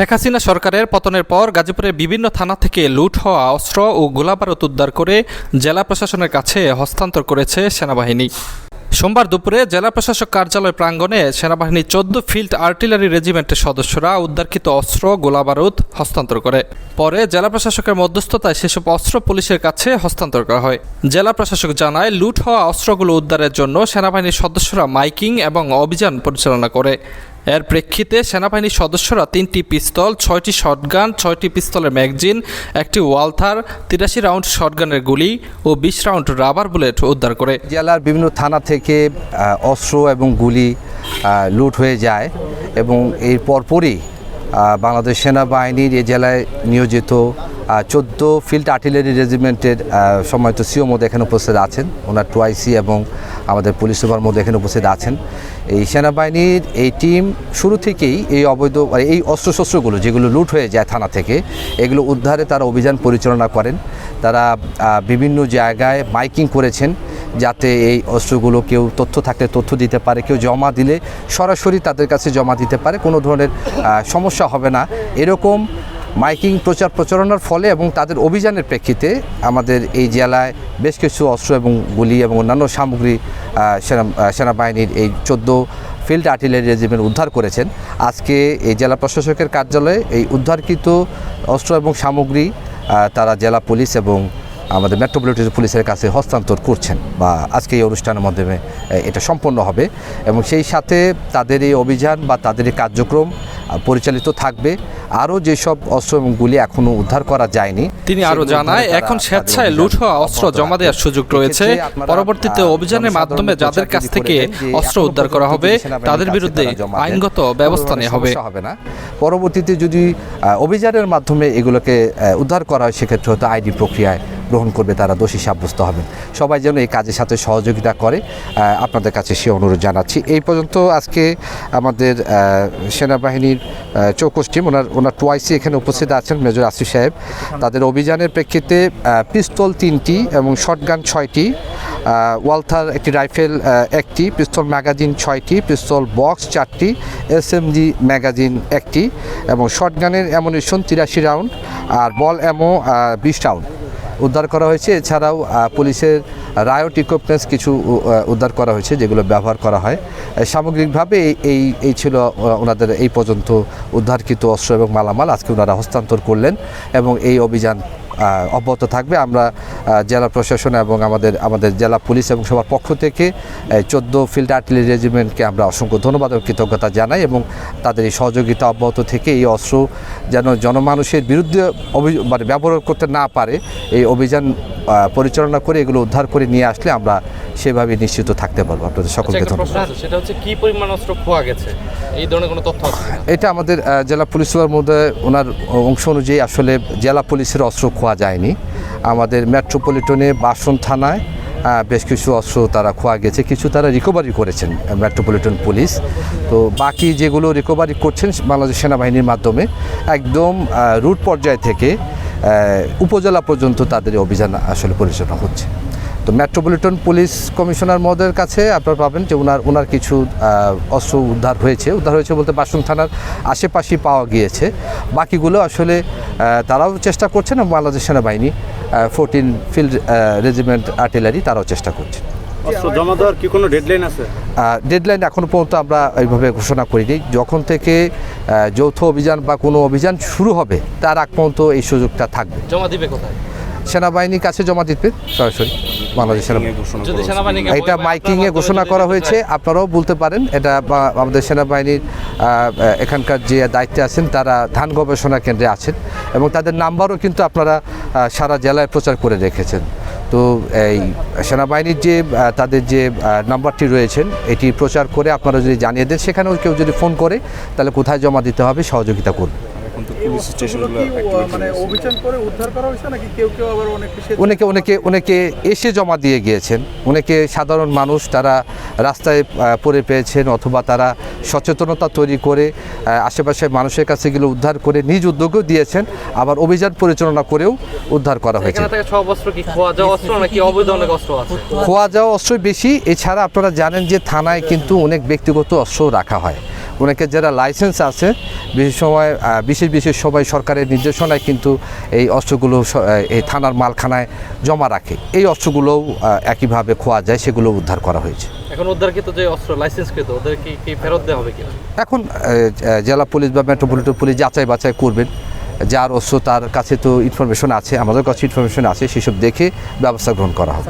শেখ হাসিনা সরকারের পতনের পর গাজীপুরের বিভিন্ন থানা থেকে লুট হওয়া অস্ত্র ও গোলাবারুদ উদ্ধার করে জেলা প্রশাসনের কাছে হস্তান্তর করেছে সেনাবাহিনী। সোমবার দুপুরে জেলা প্রশাসক কার্যালয় প্রাঙ্গণে সেনাবাহিনীর চোদ্দ ফিল্ড আর্টিলারি রেজিমেন্টের সদস্যরা উদ্ধারকৃত অস্ত্র, গোলাবারুদ হস্তান্তর করে। পরে জেলা প্রশাসকের মধ্যস্থতায় সেসব অস্ত্র পুলিশের কাছে হস্তান্তর করা হয়। জেলা প্রশাসক জানায়, লুট হওয়া অস্ত্রগুলো উদ্ধারের জন্য সেনাবাহিনীর সদস্যরা মাইকিং এবং অভিযান পরিচালনা করে। এর প্রেক্ষিতে সেনাবাহিনীর সদস্যরা তিনটি পিস্তল, ছয়টি শটগান, ছয়টি পিস্তলের ম্যাগজিন, একটি ওয়ালথার, তিরাশি রাউন্ড শটগানের গুলি ও বিশ রাউন্ড রাবার বুলেট উদ্ধার করে। জেলার বিভিন্ন থানা থেকে অস্ত্র এবং গুলি লুট হয়ে যায় এবং এর পরপরই বাংলাদেশ সেনাবাহিনীর এই জেলায় নিয়োজিত চোদ্দ ফিল্ড আর্টিলারি রেজিমেন্টের আহ, সম্মানিত সিও মধ্যে এখানে উপস্থিত আছেন। ওনার টুআইসি এবং আমাদের পুলিশ সুপার মধ্যে এখানে উপস্থিত আছেন। এই সেনাবাহিনীর এই টিম শুরু থেকেই এই অবৈধ মানে এই অস্ত্রশস্ত্রগুলো যেগুলো লুট হয়ে যায় থানা থেকে এগুলো উদ্ধারে তারা অভিযান পরিচালনা করেন। তারা বিভিন্ন জায়গায় মাইকিং করেছেন যাতে এই অস্ত্রগুলো কেউ তথ্য থাকলে তথ্য দিতে পারে কেউ জমা দিলে সরাসরি তাদের কাছে জমা দিতে পারে। কোনো ধরনের সমস্যা হবে না। এরকম মাইকিং প্রচার প্রচারণার ফলে এবং তাদের অভিযানের প্রেক্ষিতে আমাদের এই জেলায় বেশ কিছু অস্ত্র এবং গুলি এবং অন্যান্য সামগ্রী সেনা সেনাবাহিনীর এই চোদ্দ ফিল্ড আর্টিলারি রেজিমেন্ট উদ্ধার করেছেন। আজকে এই জেলা প্রশাসকের কার্যালয়ে এই উদ্ধারকৃত অস্ত্র এবং সামগ্রী তারা জেলা পুলিশ এবং আমাদের মেট্রোপলিটন পুলিশের কাছে হস্তান্তর করছেন বা আজকে এই অনুষ্ঠানের মাধ্যমে এটা সম্পন্ন হবে এবং সেই সাথে তাদের এই অভিযান বা তাদের এই কার্যক্রম পরিচালিত থাকবে। আরও যেসব অস্ত্র এবং গুলি এখনও উদ্ধার করা যায়নি তিনি আরও জানায় এখন স্বেচ্ছায় লুট হওয়া অস্ত্র জমা দেওয়ার সুযোগ রয়েছে। পরবর্তীতে অভিযানের মাধ্যমে যাদের কাছ থেকে অস্ত্র উদ্ধার করা হবে তাদের বিরুদ্ধে আইনগত ব্যবস্থা নেওয়া হবে। হবে না। পরবর্তীতে যদি অভিযানের মাধ্যমে এগুলোকে উদ্ধার করা হয় সেক্ষেত্রে হয়তো আইডি প্রক্রিয়ায় গ্রহণ করবে, তারা দোষী সাব্যস্ত হবেন। সবাই যেন এই কাজের সাথে সহযোগিতা করে। আপনাদের কাছে সে অনুরোধ জানাচ্ছি। এই পর্যন্ত আজকে আমাদের সেনাবাহিনীর চৌকস টিম, ওনার ওনার টুয়াইসি এখানে উপস্থিত আছেন মেজর আসিফ সাহেব। তাদের অভিযানের প্রেক্ষিতে পিস্তল তিনটি এবং শটগান ছয়টি ওয়ালথার একটি রাইফেল একটি, পিস্তল ম্যাগাজিন ছয়টি, পিস্তল বক্স চারটি, এস এসএমজি ম্যাগাজিন একটি এবং শটগানের অ্যামুনিশন তিরাশি রাউন্ড আর বল অ্যামো বিশ রাউন্ড উদ্ধার করা হয়েছে। এছাড়াও পুলিশের রায়ট ইকুইপমেন্টস কিছু উদ্ধার করা হয়েছে, যেগুলো ব্যবহার করা হয়। সামগ্রিকভাবে এই এই ছিল ওনাদের এই পর্যন্ত উদ্ধারকৃত অস্ত্র এবং মালামাল। আজকে ওনারা হস্তান্তর করলেন এবং এই অভিযান অব্যাহত থাকবে। আমরা জেলা প্রশাসন এবং আমাদের আমাদের জেলা পুলিশ এবং সবার পক্ষ থেকে চোদ্দ ফিল্ড আর্টিলারি রেজিমেন্টকে আমরা অসংখ্য ধন্যবাদ এবং কৃতজ্ঞতা জানাই এবং তাদের এই সহযোগিতা অব্যাহত থেকে এই অস্ত্র যেন জনমানুষের বিরুদ্ধে মানে ব্যবহার করতে না পারে, এই অভিযান পরিচালনা করে এগুলো উদ্ধার করে নিয়ে আসলে আমরা সেভাবে নিশ্চিত থাকতে পারব আপনাদের সকলকে ধন্যবাদ। সেটা হচ্ছে কি পরিমাণ অস্ত্র খোয়া গেছে? এই ধরনের কোনো তথ্য আছে এটা আমাদের জেলা পুলিশ সুপার মধ্যে ওনার অংশ অনুযায়ী আসলে জেলা পুলিশের অস্ত্র খোয়া যায়নি। আমাদের মেট্রোপলিটনে বাসন থানায় বেশ কিছু অস্ত্র তারা খোয়া গেছে কিছু তারা রিকভারি করেছেন মেট্রোপলিটন পুলিশ। তো বাকি যেগুলো রিকভারি করছেন বাংলাদেশ সেনাবাহিনীর মাধ্যমে একদম রুট পর্যায় থেকে উপজেলা পর্যন্ত তাদের অভিযান আসলে পরিচালনা হচ্ছে। তো মেট্রোপলিটন পুলিশ কমিশনার মহোদয়ের কাছে আপনারা পাবেন যে ওনার ওনার কিছু অস্ত্র উদ্ধার হয়েছে। উদ্ধার হয়েছে বলতে বাসন থানার আশেপাশেই পাওয়া গিয়েছে। বাকিগুলো আসলে তারাও চেষ্টা করছেন এবং বাংলাদেশ সেনাবাহিনী ফোরটিন ফিল্ড রেজিমেন্ট আর্টিলারি তারাও চেষ্টা করছে। অস্ত্র জমা দেওয়ার কি কোনো ডেডলাইন আছে? ডেডলাইন এখনও পর্যন্ত আমরা এইভাবে ঘোষণা করিনি। যখন থেকে যৌথ অভিযান বা কোনো অভিযান শুরু হবে তার আগ পর্যন্ত এই সুযোগটা থাকবে। জমা দিবে কোথায়? সেনাবাহিনীর কাছে জমা দিতে সরাসরি বাংলাদেশ সেনাবাহিনী এটা মাইকিংয়ে ঘোষণা করা হয়েছে আপনারাও বলতে পারেন এটা বা- আমাদের সেনাবাহিনীর এখানকার যে দায়িত্বে আছেন তারা ধান গবেষণা কেন্দ্রে আছেন এবং তাদের নাম্বারও কিন্তু আপনারা সারা জেলায় প্রচার করে রেখেছেন। তো এই সেনাবাহিনীর যে তাদের যে নাম্বারটি রয়েছেন, এটি প্রচার করে আপনারা যদি জানিয়ে দেন, সেখানেও কেউ যদি ফোন করে, তাহলে কোথায় জমা দিতে হবে, সহযোগিতা করবে মানে অভিযান করে উদ্ধার করা হয়েছে নাকি? কেউ কেউ আবার অনেক অনেকে অনেকে অনেকে এসে জমা দিয়ে গিয়েছেন। অনেকে সাধারণ মানুষ তারা রাস্তায় পড়ে পেয়েছেন অথবা তারা সচেতনতা তৈরি করে আহ, আশেপাশের মানুষের কাছে এগুলো উদ্ধার করে নিজ উদ্যোগেও দিয়েছেন। আবার অভিযান পরিচালনা করেও উদ্ধার করা হয়েছে। এখানে থেকে সব অস্ত্র কি খোয়া যাওয়া অস্ত্র নাকি অবৈধ অনেক অস্ত্র আছে? খোয়া যাওয়া অস্ত্র বেশি। এছাড়া আপনারা জানেন যে থানায় কিন্তু অনেক ব্যক্তিগত অস্ত্র রাখা হয়। অনেকের যারা লাইসেন্স আছে বিশেষ সময় বিশেষ বিশেষ সময় সরকারের নির্দেশনায় কিন্তু এই অস্ত্রগুলো এই থানার মালখানায় জমা রাখে। এই অস্ত্রগুলোও একইভাবে খোয়া যায় সেগুলো উদ্ধার করা হয়েছে। এখন উদ্ধারকৃত যে অস্ত্র লাইসেন্সকৃত ওদের কি কি ফেরত দেওয়া হবে কিনা? এখন জেলা পুলিশ বা মেট্রোপলিটন পুলিশ যাচাই বাছাই করবেন। যার অস্ত্র তার কাছে তো ইনফরমেশন আছে আমাদের কাছে ইনফরমেশন আছে সেসব দেখে ব্যবস্থা গ্রহণ করা হবে।